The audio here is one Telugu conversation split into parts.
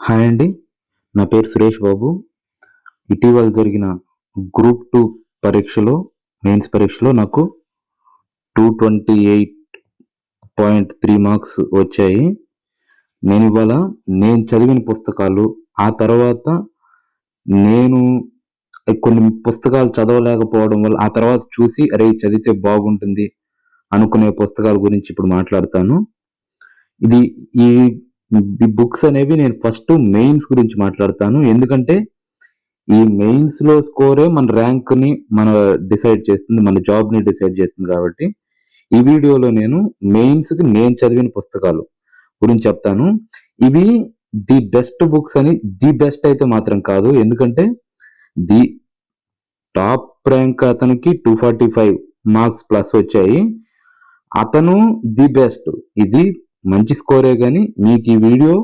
హాయ్ అండి. నా పేరు సురేష్ బాబు. ఇటీవల జరిగిన గ్రూప్ టూ పరీక్షలో మెయిన్స్ పరీక్షలో నాకు two twenty eight point three marks వచ్చాయి. నేను ఇవాళ నేను చదివిన పుస్తకాలు ఆ తర్వాత నేను కొన్ని పుస్తకాలు చదవలేకపోవడం వల్ల ఆ తర్వాత చూసి అరే చదివితే బాగుంటుంది అనుకునే పుస్తకాల గురించి ఇప్పుడు మాట్లాడతాను. ఇది ఈ ఈ బుక్స్ అనేవి నేను ఫస్ట్ మెయిన్స్ గురించి మాట్లాడతాను. ఎందుకంటే ఈ మెయిన్స్లో స్కోరే మన ర్యాంక్ని మన డిసైడ్ చేస్తుంది మన జాబ్ని డిసైడ్ చేస్తుంది కాబట్టి ఈ వీడియోలో నేను మెయిన్స్కి నేను చదివిన పుస్తకాలు గురించి చెప్తాను. ఇవి ది బెస్ట్ బుక్స్ అని ది బెస్ట్ అయితే మాత్రం కాదు. ఎందుకంటే ది టాప్ ర్యాంక్ అతనికి two forty five marks plus వచ్చాయి. అతను ది బెస్ట్. ఇది మంచి స్కోరే కానీ మీకు ఈ వీడియో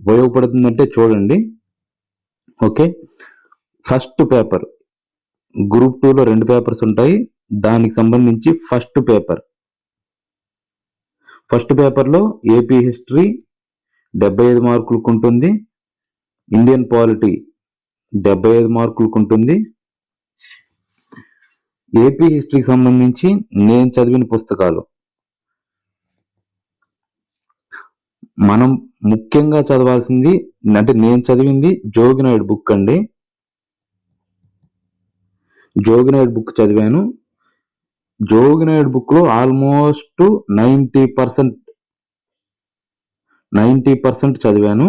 ఉపయోగపడుతుందంటే చూడండి. ఓకే? First paper. గ్రూప్ టూలో రెండు పేపర్స్ ఉంటాయి. దానికి సంబంధించి ఫస్ట్ పేపర్. ఫస్ట్ పేపర్లో ఏపీ హిస్టరీ డెబ్బై ఐదు మార్కులకు ఉంటుంది. ఇండియన్ పాలిటీ డెబ్బై ఐదు మార్కులకు ఉంటుంది. ఏపీ హిస్టరీకి సంబంధించి నేను చదివిన పుస్తకాలు. మనం ముఖ్యంగా చదవాల్సింది అంటే నేను చదివింది జోగినాయుడు బుక్ అండి. జోగినాయుడు బుక్ చదివాను. జోగినాయుడు బుక్లో almost ninety percent ninety percent చదివాను.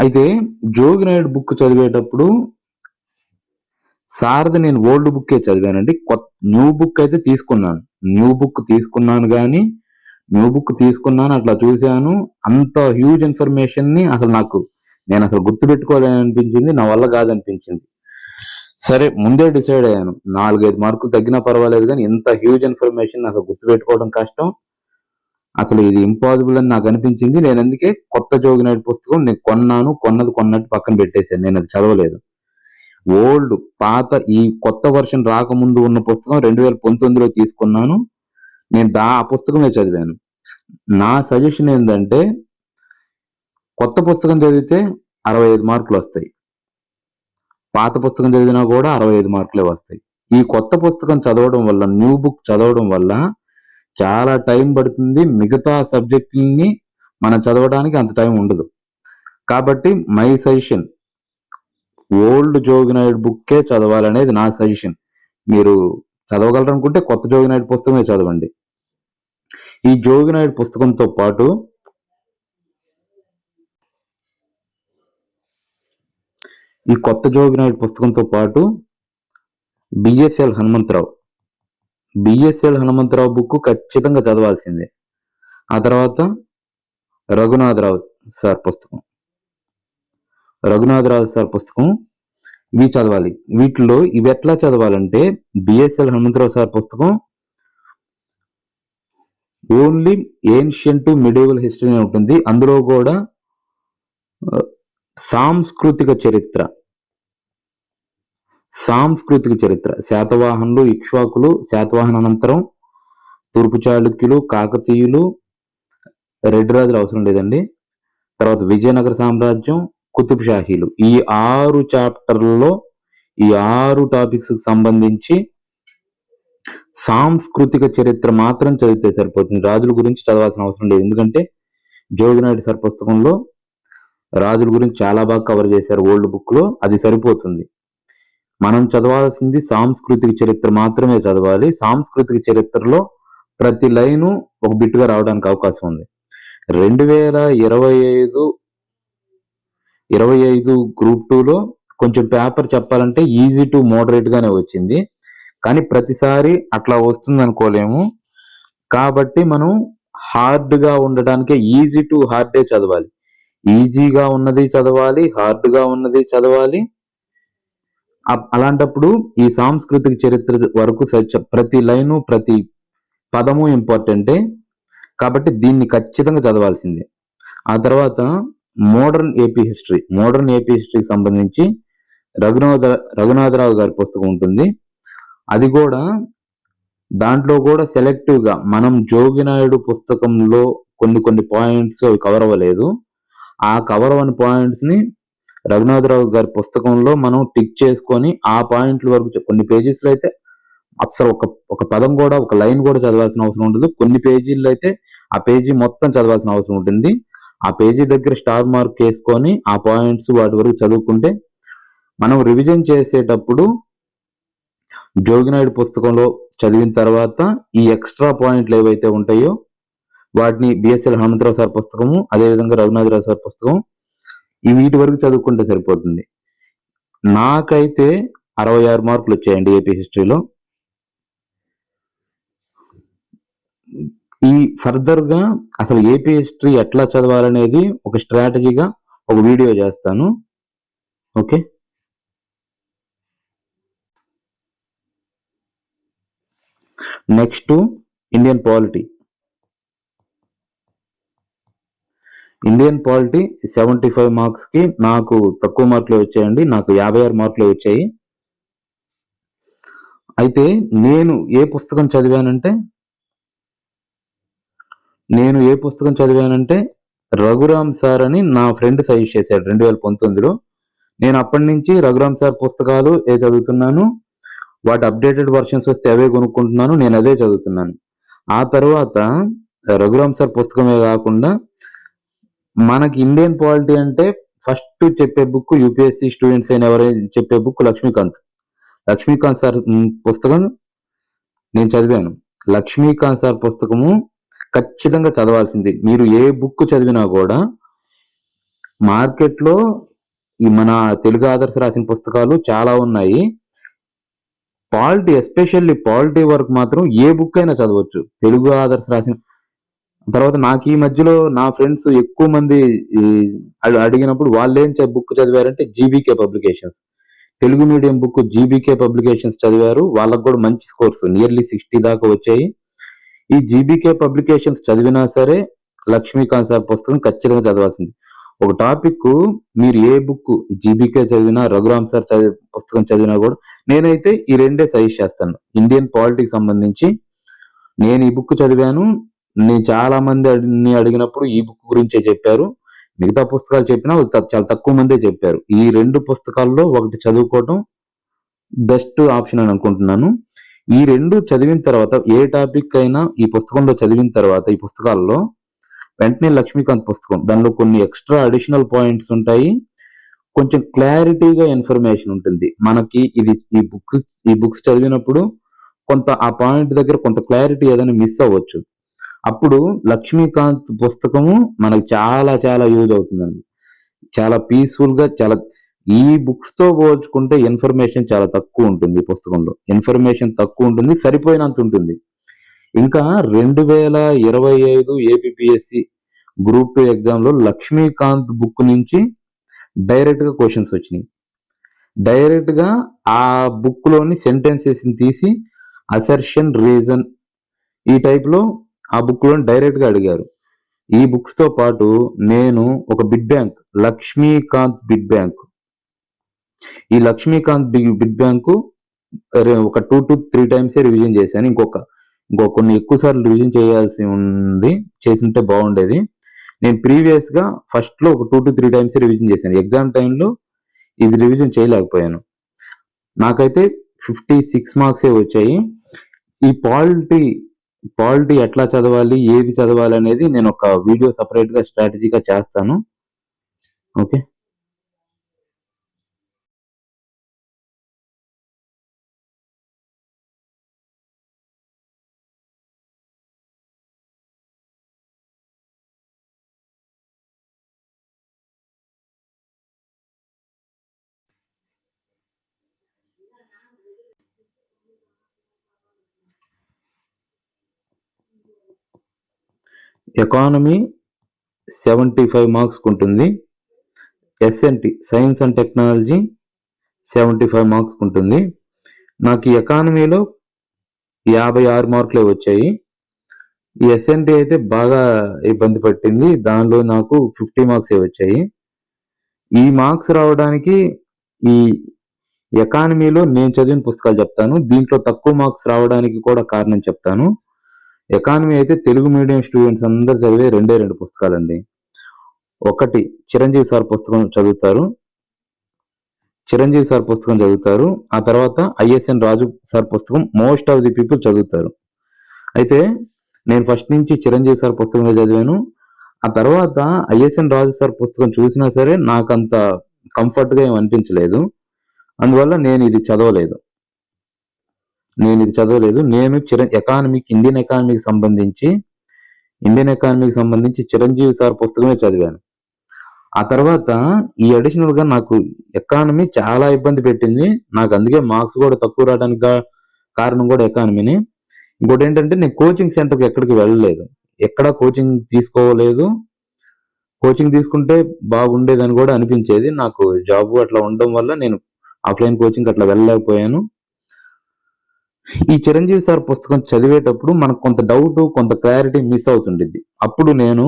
అయితే జోగినాయుడు బుక్ చదివేటప్పుడు సారది నేను ఓల్డ్ బుక్కే చదివానండి. కొత్త న్యూ బుక్ అయితే తీసుకున్నాను. న్యూ బుక్ తీసుకున్నాను కానీ న్యూ బుక్ తీసుకున్నాను అట్లా చూశాను. అంత హ్యూజ్ ఇన్ఫర్మేషన్ని అసలు నాకు నేను అసలు గుర్తుపెట్టుకోలేని అనిపించింది నా వల్ల కాదనిపించింది. సరే ముందే డిసైడ్ అయ్యాను. నాలుగైదు మార్కులు తగ్గినా పర్వాలేదు కానీ ఇంత హ్యూజ్ ఇన్ఫర్మేషన్ అసలు గుర్తుపెట్టుకోవడం కష్టం. అసలు ఇది ఇంపాసిబుల్ అని నాకు అనిపించింది. నేను అందుకే కొత్త జోగినాయుడు పుస్తకం నేను కొన్నాను కొన్నది కొన్నట్టు పక్కన పెట్టేశాను. నేను అది చదవలేదు. ఓల్డ్ పాత ఈ కొత్త వర్షన్ రాకముందు ఉన్న పుస్తకం రెండు వేల పంతొమ్మిదిలో తీసుకున్నాను. నేను దా ఆ పుస్తకమే చదివాను. నా సజెషన్ ఏంటంటే కొత్త పుస్తకం చదివితే అరవై ఐదు మార్కులు వస్తాయి. పాత పుస్తకం చదివినా కూడా అరవై ఐదు మార్కులే వస్తాయి. ఈ కొత్త పుస్తకం చదవడం వల్ల న్యూ బుక్ చదవడం వల్ల చాలా టైం పడుతుంది. మిగతా సబ్జెక్టుల్ని మనం చదవడానికి అంత టైం ఉండదు. కాబట్టి మై సజెషన్ ఓల్డ్ జోగినాయుడు బుక్కే చదవాలనేది నా సజెషన్ మీరు చదవగలరనుకుంటే కొత్త జోగినాయుడు పుస్తకమే చదవండి. ఈ జోగినాయుడు పుస్తకంతో పాటు ఈ కొత్త జోగినాయుడు పుస్తకంతో పాటు BSL Hanumantharao. BSL Hanumantharao book ఖచ్చితంగా చదవాల్సిందే. ఆ తర్వాత రఘునాథరావు సార్ పుస్తకం. రఘునాథరావు సార్ పుస్తకం ఇవి చదవాలి. వీటిలో ఇవి ఎట్లా చదవాలంటే బిఎస్ఎల్ హనుమంతరావు సార్ పుస్తకం ఓన్లీ ఏన్షియంట్ మిడివల్ హిస్టరీ ఉంటుంది. అందులో కూడా సాంస్కృతిక చరిత్ర. సాంస్కృతిక చరిత్ర. శాతవాహనులు ఇక్ష్వాకులు శాతవాహన అనంతరం తూర్పు చాళుక్యులు కాకతీయులు రెడ్డి రాజులు అవసరం లేదండి. తర్వాత విజయనగర సామ్రాజ్యం కుతుబ్ షాహీలు. ఈ ఆరు చాప్టర్లలో ఈ ఆరు టాపిక్స్కి సంబంధించి సాంస్కృతిక చరిత్ర మాత్రం చదివితే సరిపోతుంది. రాజుల గురించి చదవాల్సిన అవసరం లేదు. ఎందుకంటే జోగినాయుడు సార్ పుస్తకంలో రాజుల గురించి చాలా బాగా కవర్ చేశారు ఓల్డ్ బుక్లో అది సరిపోతుంది. మనం చదవాల్సింది సాంస్కృతిక చరిత్ర మాత్రమే చదవాలి. సాంస్కృతిక చరిత్రలో ప్రతి లైను ఒక బిట్టుగా రావడానికి అవకాశం ఉంది. రెండు వేల ఇరవై ఐదు ఇరవై ఐదు గ్రూప్ టూలో కొంచెం పేపర్ చెప్పాలంటే ఈజీ టు మోడరేట్గానే వచ్చింది. కానీ ప్రతిసారి అట్లా వస్తుంది అనుకోలేము కాబట్టి మనం హార్డ్గా ఉండడానికే ఈజీ టు హార్డే చదవాలి. ఈజీగా ఉన్నది చదవాలి హార్డ్గా ఉన్నది చదవాలి. అలాంటప్పుడు ఈ సాంస్కృతిక చరిత్ర వరకు ప్రతి లైను ప్రతి పదము ఇంపార్టెంటే. కాబట్టి దీన్ని ఖచ్చితంగా చదవాల్సిందే. ఆ తర్వాత modern AP history. Modern AP హిస్టరీకి సంబంధించి రఘునాథ రఘునాథరావు గారి పుస్తకం ఉంటుంది. అది కూడా దాంట్లో కూడా సెలెక్టివ్గా మనం జోగినాయుడు పుస్తకంలో కొన్ని కొన్ని పాయింట్స్ అవి కవర్ అవ్వలేదు. ఆ కవర్ అవ్వని పాయింట్స్ని రఘునాథరావు గారి పుస్తకంలో మనం టిక్ చేసుకొని ఆ పాయింట్ల వరకు కొన్ని పేజెస్లో అయితే అసలు ఒక ఒక పదం కూడా ఒక లైన్ కూడా చదవాల్సిన అవసరం ఉండదు. కొన్ని పేజీల్లో అయితే ఆ పేజీ మొత్తం చదవాల్సిన అవసరం ఉంటుంది. ఆ పేజీ దగ్గర స్టార్ మార్క్ వేసుకొని ఆ పాయింట్స్ వాటి వరకు చదువుకుంటే మనం రివిజన్ చేసేటప్పుడు జోగినాయుడు పుస్తకంలో చదివిన తర్వాత ఈ ఎక్స్ట్రా పాయింట్లు ఏవైతే ఉంటాయో వాటిని బిఎస్ఎల్ హనుమంతరావు సార్ పుస్తకము అదేవిధంగా రఘునాథరావు సార్ పుస్తకం ఈ వీటి వరకు చదువుకుంటే సరిపోతుంది. నాకైతే అరవై ఆరు మార్కులు వచ్చాయండి ఏపీ హిస్టరీలో. ఈ ఫర్దర్గా అసలు ఏపీ హిస్టరీ ఎట్లా చదవాలనేది ఒక స్ట్రాటజీగా ఒక వీడియో చేస్తాను. Okay? Next Indian polity. Indian polity seventy five మార్క్స్కి నాకు తక్కువ మార్కులు వచ్చాయండి నాకు యాభై ఆరు మార్కులు వచ్చాయి. అయితే నేను ఏ పుస్తకం చదివానంటే నేను ఏ పుస్తకం చదివానంటే రఘురామ్ సార్ అని నా ఫ్రెండ్ సజెస్ట్ చేశాడు రెండు వేల పంతొమ్మిదిలో. నేను అప్పటి నుంచి రఘురామ్ సార్ పుస్తకాలు ఏ చదువుతున్నాను వాటి అప్డేటెడ్ వర్షన్స్ వస్తే అవే కొనుక్కుంటున్నాను నేను అదే చదువుతున్నాను. ఆ తర్వాత రఘురామ్ సార్ పుస్తకమే కాకుండా మనకి ఇండియన్ పాలిటీ అంటే ఫస్ట్ చెప్పే బుక్ యూపీఎస్సీ స్టూడెంట్స్ అయిన ఎవరైనా చెప్పే బుక్ లక్ష్మీకాంత్. లక్ష్మీకాంత్ సార్ పుస్తకం నేను చదివాను. లక్ష్మీకాంత్ సార్ పుస్తకము ఖచ్చితంగా చదవాల్సింది. మీరు ఏ బుక్ చదివినా కూడా మార్కెట్లో ఈ మన తెలుగు ఆదర్శ రాసిన పుస్తకాలు చాలా ఉన్నాయి. పాలిటీ ఎస్పెషల్లీ పాలిటీ వరకు మాత్రం ఏ బుక్ అయినా చదవచ్చు. తెలుగు ఆదర్శ రాసిన తర్వాత నాకు ఈ మధ్యలో నా ఫ్రెండ్స్ ఎక్కువ మంది అడి- అడిగినప్పుడు వాళ్ళు ఏం book చదివారంటే GBK publications Telugu medium book GBK publications చదివారు. వాళ్ళకు కూడా మంచి స్కోర్స్ నియర్లీ సిక్స్టీ దాకా వచ్చాయి. ఈ జీబీకే పబ్లికేషన్స్ చదివినా సరే లక్ష్మీకాంత్ సార్ పుస్తకం ఖచ్చితంగా చదవాల్సింది. ఒక టాపిక్ మీరు ఏ బుక్ జీబీకే చదివినా రఘురామ్ సార్ చదివి పుస్తకం చదివినా కూడా నేనైతే ఈ రెండే సజెస్ట్ చేస్తాను. ఇండియన్ పాలిటిక్స్ సంబంధించి నేను ఈ బుక్ చదివాను. నేను చాలా మంది అడిగి అడిగినప్పుడు ఈ బుక్ గురించే చెప్పారు. మిగతా పుస్తకాలు చెప్పినా త- చాలా తక్కువ మందే చెప్పారు. ఈ రెండు పుస్తకాల్లో ఒకటి చదువుకోవడం బెస్ట్ ఆప్షన్ అని అనుకుంటున్నాను. ఈ రెండు చదివిన తర్వాత ఏ టాపిక్ అయినా ఈ పుస్తకంలో చదివిన తర్వాత ఈ పుస్తకాల్లో వెంటనే లక్ష్మీకాంత్ పుస్తకం. దానిలో కొన్ని ఎక్స్ట్రా అడిషనల్ పాయింట్స్ ఉంటాయి. కొంచెం క్లారిటీగా ఇన్ఫర్మేషన్ ఉంటుంది. మనకి ఇది ఈ బుక్ ఈ బుక్స్ చదివినప్పుడు కొంత ఆ పాయింట్ దగ్గర కొంత క్లారిటీ ఏదైనా మిస్ అవ్వచ్చు. అప్పుడు లక్ష్మీకాంత్ పుస్తకము మనకు చాలా చాలా యూజ్ అవుతుందండి. చాలా పీస్ఫుల్గా చాలా ఈ బుక్స్తో పోల్చుకుంటే ఇన్ఫర్మేషన్ చాలా తక్కువ ఉంటుంది ఈ పుస్తకంలో. ఇన్ఫర్మేషన్ తక్కువ ఉంటుంది సరిపోయినంత ఉంటుంది. ఇంకా రెండు వేల ఇరవై ఐదు ఏపీఎస్సి గ్రూప్ టూ ఎగ్జామ్లో లక్ష్మీకాంత్ బుక్ నుంచి డైరెక్ట్గా క్వశ్చన్స్ వచ్చినాయి. డైరెక్ట్గా ఆ బుక్లోని సెంటెన్సెస్ని తీసి అసర్షన్ రీజన్ ఈ టైప్లో ఆ బుక్లోని డైరెక్ట్గా అడిగారు. ఈ బుక్స్తో పాటు నేను ఒక bit bank Lakshmikanth bit bank ఈ లక్ష్మీకాంత్ బి- బిడ్ బ్యాంకు ఒక two to three times revision చేశాను. ఇంకొక ఇంకో కొన్ని ఎక్కువ సార్లు రివిజన్ చేయాల్సి ఉంది చేసింటే బాగుండేది. నేను ప్రీవియస్గా ఫస్ట్లో ఒక two to three times revision చేశాను. ఎగ్జామ్ టైంలో ఇది రివిజన్ చేయలేకపోయాను. నాకైతే ఫిఫ్టీ సిక్స్ మార్క్సే వచ్చాయి. ఈ పాలిటీ పాలిటీ ఎట్లా చదవాలి ఏది చదవాలి అనేది నేను ఒక వీడియో సపరేట్గా స్ట్రాటజీగా చేస్తాను. Okay economy seventy five marks ఉంటుంది SNT science and technology seventy five marks ఉంటుంది నాకు ఈ ఎకానమీలో యాభై ఆరు మార్కులే వచ్చాయి. ఎస్ఎన్టీ అయితే బాగా ఇబ్బంది పట్టింది. దానిలో నాకు ఫిఫ్టీ మార్క్స్ వచ్చాయి. ఈ మార్క్స్ రావడానికి ఈ ఎకానమీలో నేను చదివిన పుస్తకాలు చెప్తాను. దీంట్లో తక్కువ మార్క్స్ రావడానికి కూడా కారణం చెప్తాను. ఎకానమీ అయితే తెలుగు మీడియం స్టూడెంట్స్ అందరు చదివే రెండే రెండు పుస్తకాలండి. ఒకటి చిరంజీవి సార్ పుస్తకం చదువుతారు. చిరంజీవి సార్ పుస్తకం చదువుతారు. ఆ తర్వాత ఐఎస్ఎన్ రాజు సార్ పుస్తకం మోస్ట్ ఆఫ్ ది పీపుల్ చదువుతారు. అయితే నేను ఫస్ట్ నుంచి చిరంజీవి సార్ పుస్తకం చదివాను. ఆ తర్వాత ఐఎస్ఎన్ రాజు సార్ పుస్తకం చూసినా సరే నాకు అంత కంఫర్ట్గా ఏమి ఏం అనిపించలేదు. అందువల్ల నేను ఇది చదవలేదు. నేను ఇది చదవలేదు. నేను చిర ఎకానమీకి ఇండియన్ ఎకానమీకి సంబంధించి ఇండియన్ ఎకానమీకి సంబంధించి చిరంజీవి సార్ పుస్తకమే చదివాను. ఆ తర్వాత ఈ అడిషనల్గా నాకు ఎకానమీ చాలా ఇబ్బంది పెట్టింది. నాకు అందుకే మార్క్స్ కూడా తక్కువ రావడానికి కారణం కూడా ఎకానమీని ఇంకోటి ఏంటంటే నేను కోచింగ్ సెంటర్కి ఎక్కడికి వెళ్ళలేదు. ఎక్కడా కోచింగ్ తీసుకోలేదు. కోచింగ్ తీసుకుంటే బాగుండేదని కూడా అనిపించేది. నాకు జాబ్ అట్లా ఉండడం వల్ల నేను ఆఫ్లైన్ కోచింగ్ అట్లా వెళ్ళలేకపోయాను. ఈ చిరంజీవి సార్ పుస్తకం చదివేటప్పుడు మనకు కొంత డౌట్ కొంత క్లారిటీ మిస్ అవుతుండేది అప్పుడు నేను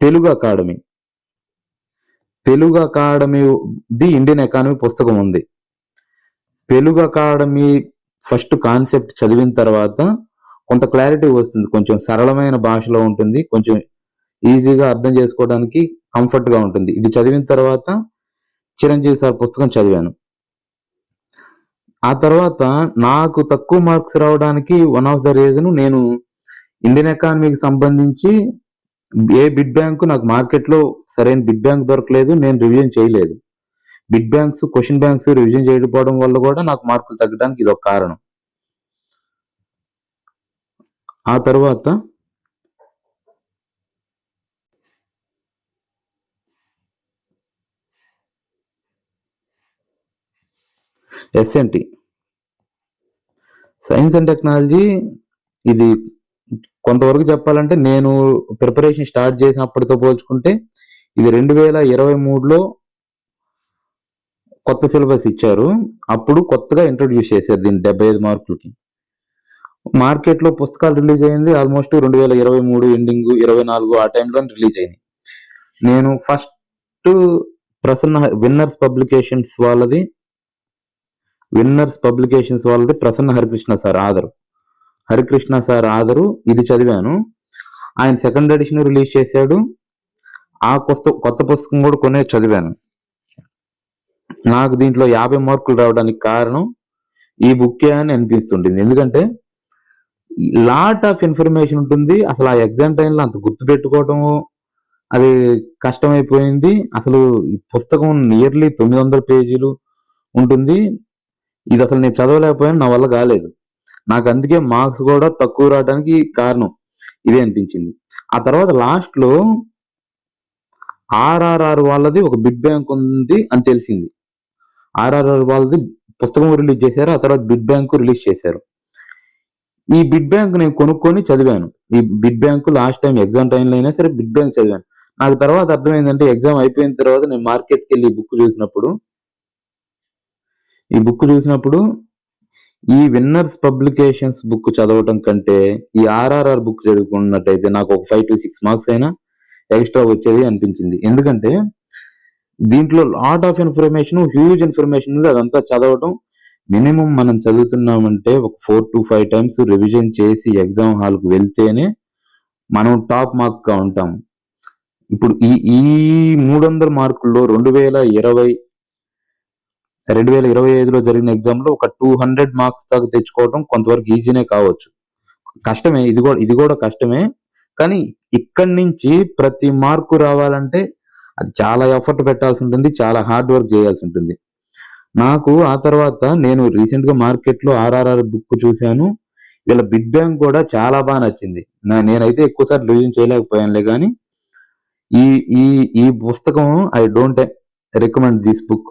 Telugu Academy Telugu Academy the Indian economy పుస్తకం ఉంది. తెలుగు అకాడమీ ఫస్ట్ కాన్సెప్ట్ చదివిన తర్వాత కొంత క్లారిటీ వస్తుంది. కొంచెం సరళమైన భాషలో ఉంటుంది. కొంచెం ఈజీగా అర్థం చేసుకోవడానికి కంఫర్ట్గా ఉంటుంది. ఇది చదివిన తర్వాత చిరంజీవి సార్ పుస్తకం చదివాను. ఆ తర్వాత నాకు తక్కువ మార్క్స్ రావడానికి వన్ ఆఫ్ ద రీజన్ నేను ఇండియన్ ఎకానమీకి సంబంధించి ఏ బిడ్ బ్యాంక్ నాకు మార్కెట్లో సరైన బిడ్ బ్యాంక్ దొరకలేదు నేను రివిజన్ చేయలేదు. Bit banks question banks revision చేయకపోవడం వల్ల కూడా నాకు మార్కులు తగ్గడానికి ఇది ఒక కారణం. ఆ తర్వాత ఎస్ఎన్టీ సైన్స్ అండ్ టెక్నాలజీ ఇది కొంతవరకు చెప్పాలంటే నేను ప్రిపరేషన్ స్టార్ట్ చేసినప్పటితో పోల్చుకుంటే ఇది రెండు వేల ఇరవై మూడులో కొత్త సిలబస్ ఇచ్చారు. అప్పుడు కొత్తగా ఇంట్రొడ్యూస్ చేశారు దీన్ని డెబ్బై ఐదు మార్కులకి. మార్కెట్లో పుస్తకాలు రిలీజ్ అయింది ఆల్మోస్ట్ రెండు వేల ఇరవై మూడు ఎండింగ్ ఇరవై నాలుగు ఆ టైంలో రిలీజ్ అయింది నేను ఫస్ట్ ప్రసన్న విన్నర్స్ పబ్లికేషన్స్ వాళ్ళది విన్నర్స్ పబ్లికేషన్స్ వాళ్ళది ప్రసన్న హరికృష్ణ సార్ ఆదరు. హరికృష్ణ సార్ ఆదరు ఇది చదివాను. ఆయన సెకండ్ ఎడిషన్ రిలీజ్ చేశాడు. ఆ కొత్త కొత్త పుస్తకం కూడా కొనే చదివాను. నాకు దీంట్లో యాభై మార్కులు రావడానికి కారణం ఈ బుక్కే అని అనిపిస్తుంటుంది. ఎందుకంటే లాట్ ఆఫ్ ఇన్ఫర్మేషన్ ఉంటుంది. అసలు ఆ ఎగ్జామ్ టైంలో అంత గుర్తు పెట్టుకోవటము అది కష్టమైపోయింది. అసలు ఈ పుస్తకం నియర్లీ తొమ్మిది వందల పేజీలు ఉంటుంది. ఇది అసలు నేను చదవలేకపోయాను నా వల్ల కాలేదు. నాకు అందుకే మార్క్స్ కూడా తక్కువ రావడానికి కారణం ఇదే అనిపించింది. ఆ తర్వాత లాస్ట్లో ఆర్ఆర్ఆర్ వాళ్ళది ఒక బిడ్ బ్యాంక్ ఉంది అని తెలిసింది. ఆర్ఆర్ఆర్ వాళ్ళది పుస్తకం రిలీజ్ చేశారు ఆ తర్వాత బిడ్ బ్యాంక్ రిలీజ్ చేశారు. ఈ బిడ్ బ్యాంక్ నేను కొనుక్కొని చదివాను. ఈ bit bank last time exam టైంలో అయినా సరే బిడ్ బ్యాంక్ చదివాను. నాకు తర్వాత అర్థమైందంటే ఎగ్జామ్ అయిపోయిన తర్వాత నేను మార్కెట్కి వెళ్ళి బుక్ చూసినప్పుడు ఈ బుక్ చూసినప్పుడు ఈ విన్నర్స్ పబ్లికేషన్స్ బుక్ చదవటం కంటే ఈ ఆర్ఆర్ఆర్ బుక్ చదువుకున్నట్టయితే నాకు ఒక ఫైవ్ టు సిక్స్ మార్క్స్ అయినా ఎక్స్ట్రా వచ్చేది అనిపించింది. ఎందుకంటే దీంట్లో lot of information huge information ఉంది. అదంతా చదవటం మినిమం మనం చదువుతున్నామంటే ఒక four to five times revision చేసి ఎగ్జామ్ హాల్కి వెళ్తేనే మనం టాప్ మార్క్గా ఉంటాం. ఇప్పుడు ఈ ఈ మూడు వందల మార్కుల్లో రెండు వేల ఇరవై రెండు వేల ఇరవై ఐదులో జరిగిన ఎగ్జామ్లో ఒక టూ హండ్రెడ్ మార్క్స్ దాకా తెచ్చుకోవడం కొంతవరకు ఈజీనే కావచ్చు. కష్టమే ఇది కూడా ఇది కూడా కష్టమే. కానీ ఇక్కడి నుంచి ప్రతి మార్కు రావాలంటే అది చాలా ఎఫర్ట్ పెట్టాల్సి ఉంటుంది చాలా హార్డ్ వర్క్ చేయాల్సి ఉంటుంది. నాకు ఆ తర్వాత నేను రీసెంట్గా మార్కెట్లో ఆర్ఆర్ఆర్ బుక్ చూశాను. వీళ్ళ బిడ్ బ్యాంగ్ కూడా చాలా బాగా నచ్చింది. నా నేనైతే ఎక్కువసార్లు రివిజన్ చేయలేకపోయానులే కానీ ఈ ఈ ఈ పుస్తకం I don't recommend this book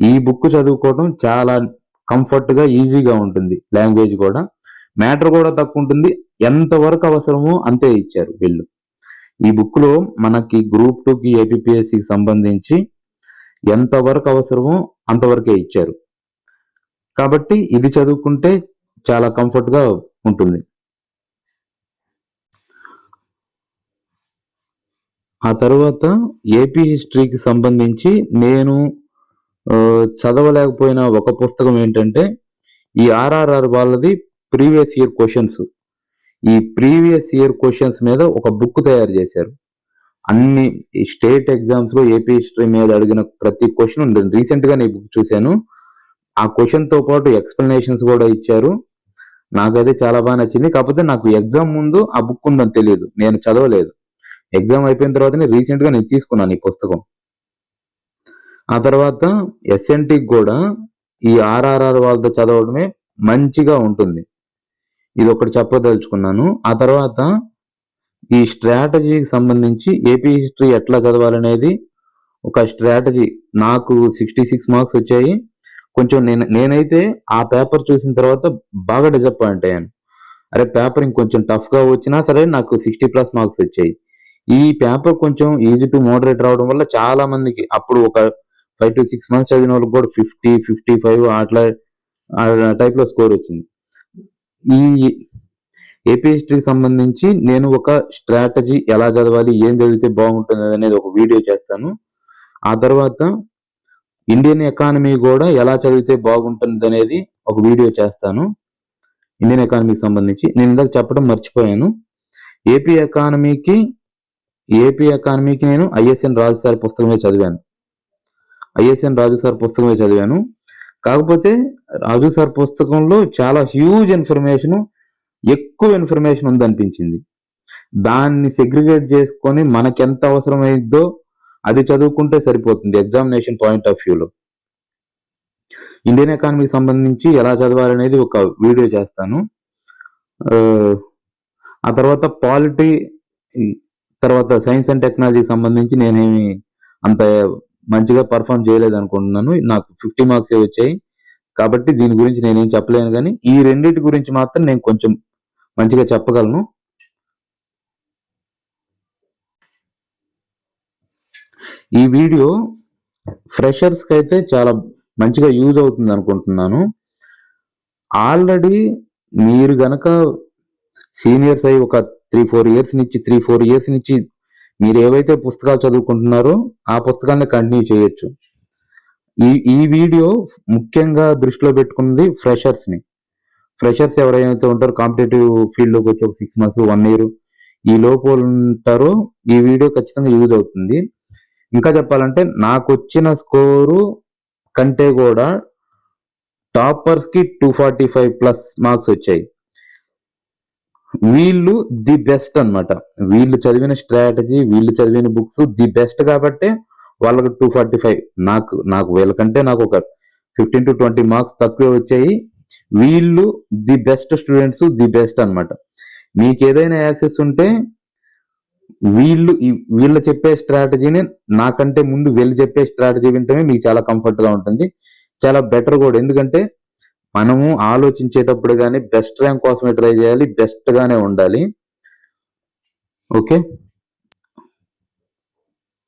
ఈ బుక్ చదువుకోవడం చాలా కంఫర్ట్గా ఈజీగా ఉంటుంది. లాంగ్వేజ్ కూడా. మ్యాటర్ కూడా తక్కువ ఉంటుంది. ఎంతవరకు అవసరమో అంతే ఇచ్చారు వీళ్ళు. ఈ బుక్లో మనకి గ్రూప్ టూకి ఏపీఎస్సికి సంబంధించి ఎంతవరకు అవసరమో అంతవరకే ఇచ్చారు. కాబట్టి ఇది చదువుకుంటే చాలా కంఫర్ట్గా ఉంటుంది. ఆ తర్వాత ఏపీ హిస్టరీకి సంబంధించి నేను చదవలేకపోయిన ఒక పుస్తకం ఏంటంటే ఈ ఆర్ఆర్ఆర్ వాళ్ళది ప్రీవియస్ ఇయర్ క్వశ్చన్స్. ఈ ప్రీవియస్ ఇయర్ క్వశ్చన్స్ మీద ఒక బుక్ తయారు చేశారు. అన్ని స్టేట్ ఎగ్జామ్స్లో ఏపీ హిస్టరీ మీద అడిగిన ప్రతి క్వశ్చన్ రీసెంట్ రీసెంట్గా నేను బుక్ చూశాను. ఆ క్వశ్చన్తో పాటు ఎక్స్ప్లెనేషన్స్ కూడా ఇచ్చారు. నాకైతే చాలా బాగా నచ్చింది. కాకపోతే నాకు ఎగ్జామ్ ముందు ఆ బుక్ ఉందని తెలియదు. నేను చదవలేదు. ఎగ్జామ్ అయిపోయిన తర్వాతనే రీసెంట్గా నేను తీసుకున్నాను ఈ పుస్తకం. ఆ తర్వాత ఎస్ఎన్టీ కూడా ఈ ఆర్ఆర్ఆర్ వాళ్ళతో చదవడమే మంచిగా ఉంటుంది. ఇది ఒకటి చెప్పదలుచుకున్నాను. ఆ తర్వాత ఈ స్ట్రాటజీకి సంబంధించి ఏపీ హిస్టరీ ఎట్లా చదవాలనేది ఒక స్ట్రాటజీ. నాకు సిక్స్టీ సిక్స్ మార్క్స్ వచ్చాయి. కొంచెం నేను నేనైతే ఆ పేపర్ చూసిన తర్వాత బాగా డిసప్పాయింట్ అయ్యాను. అరే పేపర్ ఇంకొంచెం టఫ్గా వచ్చినా సరే నాకు సిక్స్టీ ప్లస్ మార్క్స్ వచ్చాయి. ఈ పేపర్ కొంచెం ఈజీ టు మోడరేట్ రావడం వల్ల చాలా మందికి అప్పుడు ఒక ఫైవ్ టు సిక్స్ మంత్స్ చదివిన వాళ్ళకి కూడా ఫిఫ్టీ ఫిఫ్టీ ఫైవ్ అట్లా టైప్లో స్కోర్ వచ్చింది. ఈ ఏపీ హిస్టరీకి సంబంధించి నేను ఒక స్ట్రాటజీ ఎలా చదవాలి ఏం చదివితే బాగుంటుంది అనేది ఒక వీడియో చేస్తాను. ఆ తర్వాత ఇండియన్ ఎకానమీ కూడా ఎలా చదివితే బాగుంటుంది అనేది ఒక వీడియో చేస్తాను. ఇండియన్ ఎకానమీకి సంబంధించి. నేను ఇందాక చెప్పడం మర్చిపోయాను. ఏపీ ఎకానమీకి ఏపీ ఎకానమీకి నేను ఐఎస్ఎన్ రాజసారి పుస్తకమే చదివాను. ఐఎస్ఎన్ రాజు సార్ పుస్తకమే చదివాను. కాకపోతే రాజు సార్ పుస్తకంలో చాలా హ్యూజ్ ఇన్ఫర్మేషన్ ఎక్కువ ఇన్ఫర్మేషన్ ఉందనిపించింది. దాన్ని సెగ్రిగేట్ చేసుకొని మనకి ఎంత అవసరమైందో అది చదువుకుంటే సరిపోతుంది ఎగ్జామినేషన్ పాయింట్ ఆఫ్ వ్యూలో ఇండియన్ ఎకానమీకి సంబంధించి ఎలా చదవాలనేది ఒక వీడియో చేస్తాను. ఆ, ఆ తర్వాత పాలిటీ తర్వాత సైన్స్ అండ్ టెక్నాలజీకి సంబంధించి నేనేమి అంత మంచిగా పర్ఫామ్ చేయలేదు అనుకుంటున్నాను నాకు ఫిఫ్టీ మార్క్స్ వచ్చాయి. కాబట్టి దీని గురించి నేనేం చెప్పలేను కానీ ఈ రెండింటి గురించి మాత్రం నేను కొంచెం మంచిగా చెప్పగలను. ఈ వీడియో ఫ్రెషర్స్కి అయితే చాలా మంచిగా యూజ్ అవుతుంది అనుకుంటున్నాను. ఆల్రెడీ మీరు గనక సీనియర్స్ అయి ఒక త్రీ ఫోర్ ఇయర్స్ నుంచి త్రీ ఫోర్ ఇయర్స్ నుంచి మీరు ఏవైతే పుస్తకాలు చదువుకుంటున్నారో ఆ పుస్తకాన్ని కంటిన్యూ చేయొచ్చు. ఈ ఈ వీడియో ముఖ్యంగా దృష్టిలో పెట్టుకున్నది ఫ్రెషర్స్ని. ఫ్రెషర్స్ ఎవరైతే ఉంటారో కాంపిటేటివ్ ఫీల్డ్లోకి వచ్చి ఒక సిక్స్ మంత్స్ వన్ ఇయర్ ఈ లోపు ఉంటారో ఈ వీడియో ఖచ్చితంగా యూజ్ అవుతుంది. ఇంకా చెప్పాలంటే నాకు వచ్చిన స్కోరు కంటే కూడా టాపర్స్కి two forty five plus marks వచ్చాయి. వీళ్ళు ది బెస్ట్ అన్నమాట. వీళ్ళు చదివిన స్ట్రాటజీ వీళ్ళు చదివిన బుక్స్ ది బెస్ట్ కాబట్టి వాళ్ళకి టూ ఫార్టీ ఫైవ్ నాకు నాకు వీళ్ళకంటే నాకు ఒక ఫిఫ్టీన్ టు ట్వంటీ మార్క్స్ తక్కువ వచ్చాయి. వీళ్ళు the best students the best అన్నమాట. మీకు ఏదైనా యాక్సెస్ ఉంటే వీళ్ళు వీళ్ళు చెప్పే స్ట్రాటజీని నాకంటే ముందు వీళ్ళు చెప్పే స్ట్రాటజీ వింటమే మీకు చాలా కంఫర్ట్గా ఉంటుంది. చాలా బెటర్ కూడా. ఎందుకంటే మనము ఆలోచించేటప్పుడు కానీ బెస్ట్ ర్యాంక్ కోసమే ట్రై చేయాలి బెస్ట్గానే ఉండాలి. ఓకే